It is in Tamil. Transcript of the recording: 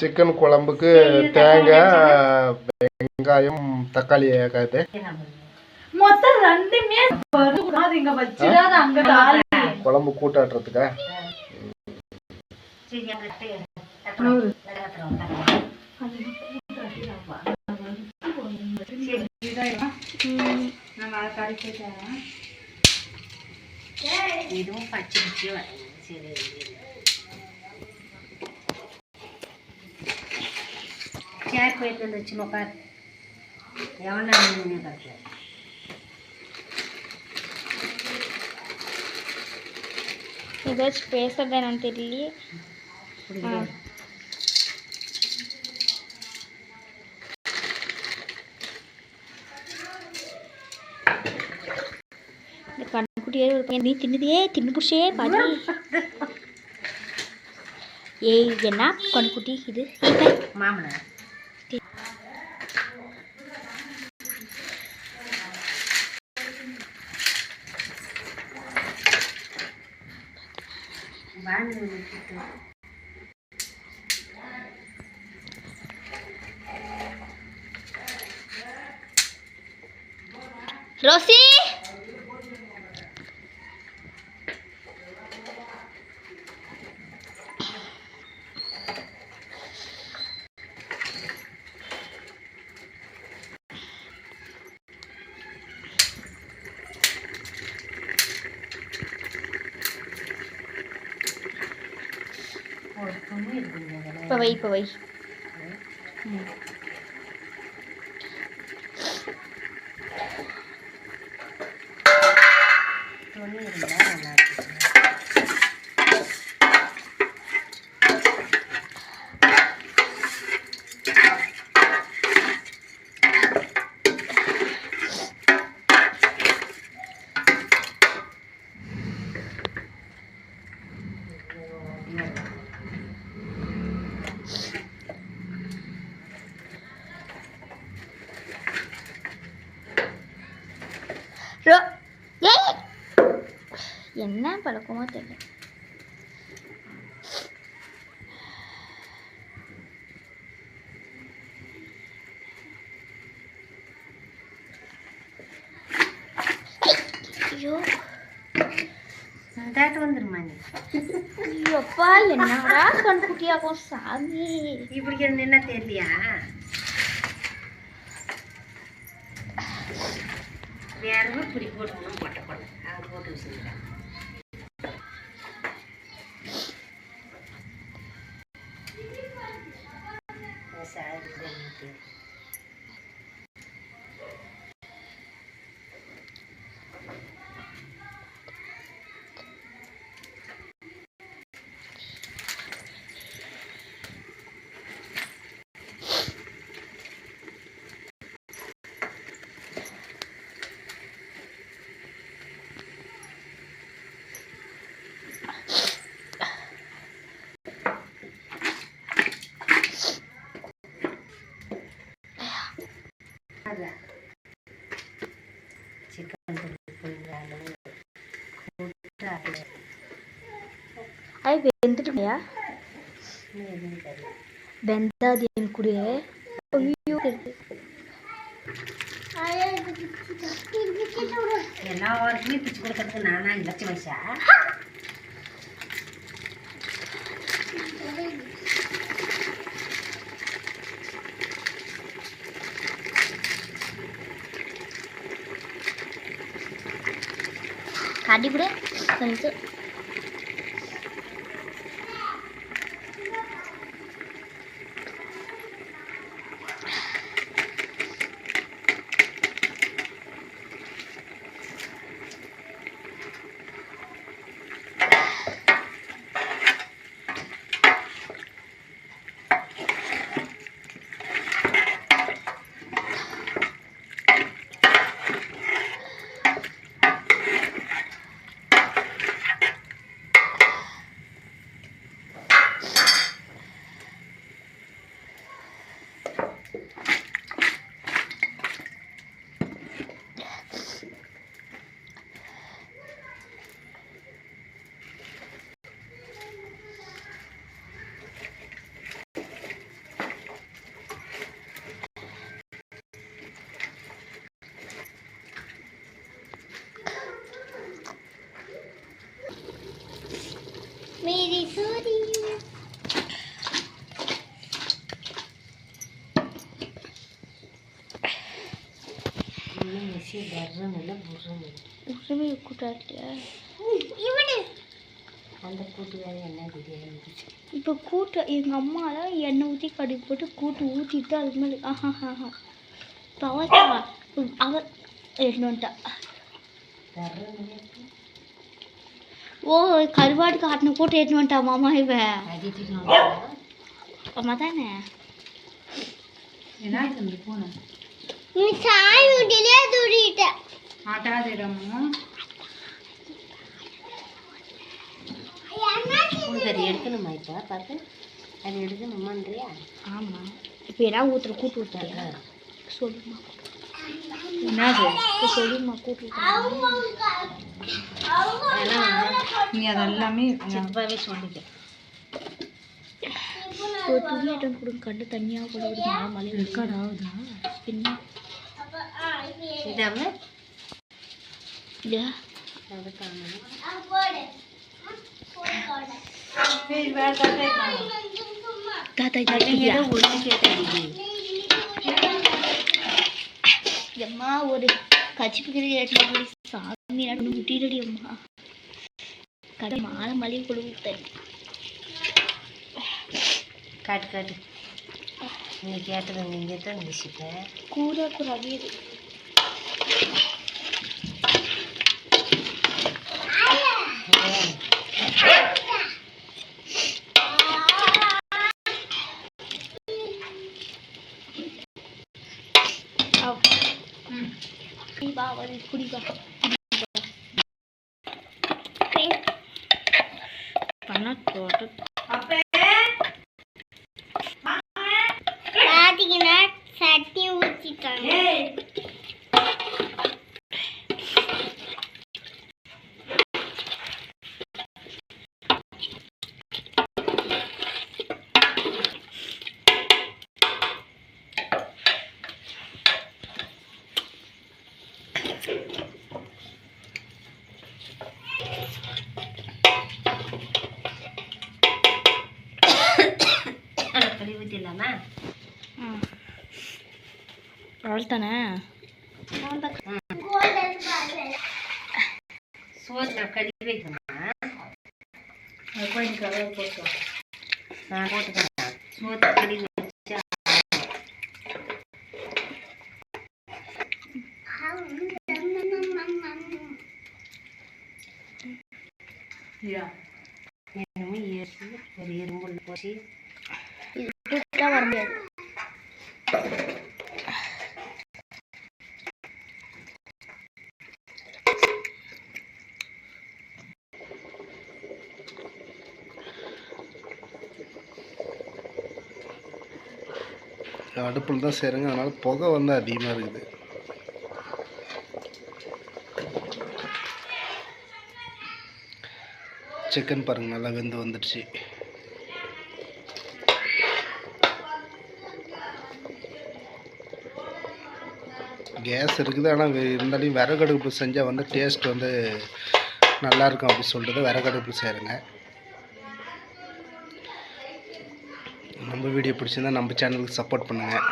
சிக்கன் குழம்புக்கு தேங்காய் வெங்காயம். தக்காளி காய்த்து மொத்தம் ரெண்டுமே இங்க அங்க குழம்பு கூட்டாட்டுறதுக்கா? இதுவும் பச்சை சரி. உட்கார் எவனா நின்று கிடக்கு ஏதாச்சும் பேசுறது என்னன்னு தெரியலையே பிடிக்கல இந்த கண்ணுக்குட்டியே நீ தின்னுதே தின்னு புடிச்சே பாதி ஏய் என்ன கண்ணுக்குட்டி இது. மாமனார் வாழ்ந்து விட்டுட்டு ரோசி ஒரு துணி இருக்குங்க அதில் இப்போ வை இப்போ வை துணி இருந்தால் நல்லா இருக்கும் ரோ ஏய். என்ன பழக்கமோ தெரியல. ஐயோ. தேட்டு வந்துருமா நீ? ஐயோப்பா என்னடா கண்குட்டியாகும் சாமி. இப்படி என்ன தெரியலையா? வேறமே இப்படி போட்டுக்கணும் போட்ட போட்டு அவங்க போட்டு வச்சுருக்கேன் சிக்கன் அது வெந்துட்டுமையா? வெந்தாது என் குடியே ஐயோ பிச்சு கொடுக்கறதுக்கு நானா இலட்ச வயசா காட்டி கூட உரிமை கூட்டாட்டியா அந்த கூட்டு வேறு என்ன பிரியாணி இருந்துச்சு இப்போ கூட்டு எங்கள் அம்மாலாம் எண்ணெய் ஊற்றி கடுகு போட்டு கூட்டு ஊற்றிட்டு அதுக்கு மேலே ஆஹா ஆஹா பவச்சா அவ எடுத்துட்டு இவன் அடிட்டு அம்மா தானே என்ன தம்பி போன நீ சாய் வீட்டிலே தூடிட்டேன் ஆட்டாதிடமோ உனக்கு அது எடுக்கணுமா இப்போ பார்த்து அது எடுக்கணுமான்றியா ஆமாம் இப்போ என்ன ஊற்றுற கூட்டு ஊற்றுறியா சொல்லுமா என்னது இப்போ சொல்லுமா கூட்டு ஊற்றுறா ஏன்னா நீ அதெல்லாமே சிப்பாவே சொல்லிக்க. ஒரு துணி ஐட்டம் கொடுங்க. கண்டு தனியாக போட விடுங்க மழை ரெக்கார்ட் ஆகுதா? பின்ன? இதாம இல்லையா அது தாத்தா அது ஒன்று அம்மா ஒரு கச்சிப்பு கிரி சாமி நட்டு முட்டிடடி அம்மா. கடை மாலை மளிகை கொடு தண்ணி காட்டு காட்டு நீ கேட்டது நீங்கள் தான் மிஸ்ஸிப்பேன் கூரை ரவியது வா தோட்டம் பார்த்தீங்கன்னா சட்டி ஊற்றிட்டாங்க நான் கழுவி வைக்கணுமா? அது நீ கலர் போட்டோம் நான் போட்டுக்கிறேன். சோறு கழுவி வச்சா என்னமோ ஏசி ஒரு எறும்புள்ள போச்சு. வர முடியாது. அடுப்பில் தான் செய்கிறேங்க அதனால் புகை வந்து அதிகமாக இருக்குது. சிக்கன் பாருங்கள் நல்லா வெந்து வந்துடுச்சு. கேஸ் இருக்குது ஆனால் இருந்தாலும் விறகடுப்பு செஞ்சால் வந்து டேஸ்ட் வந்து நல்லாயிருக்கும். அப்படி சொல்லிட்டு விறகடுப்பு செய்கிறேங்க நம்ம வீடியோ பிடிச்சிருந்தா நம்ம சேனலுக்கு சப்போர்ட் பண்ணுங்கள்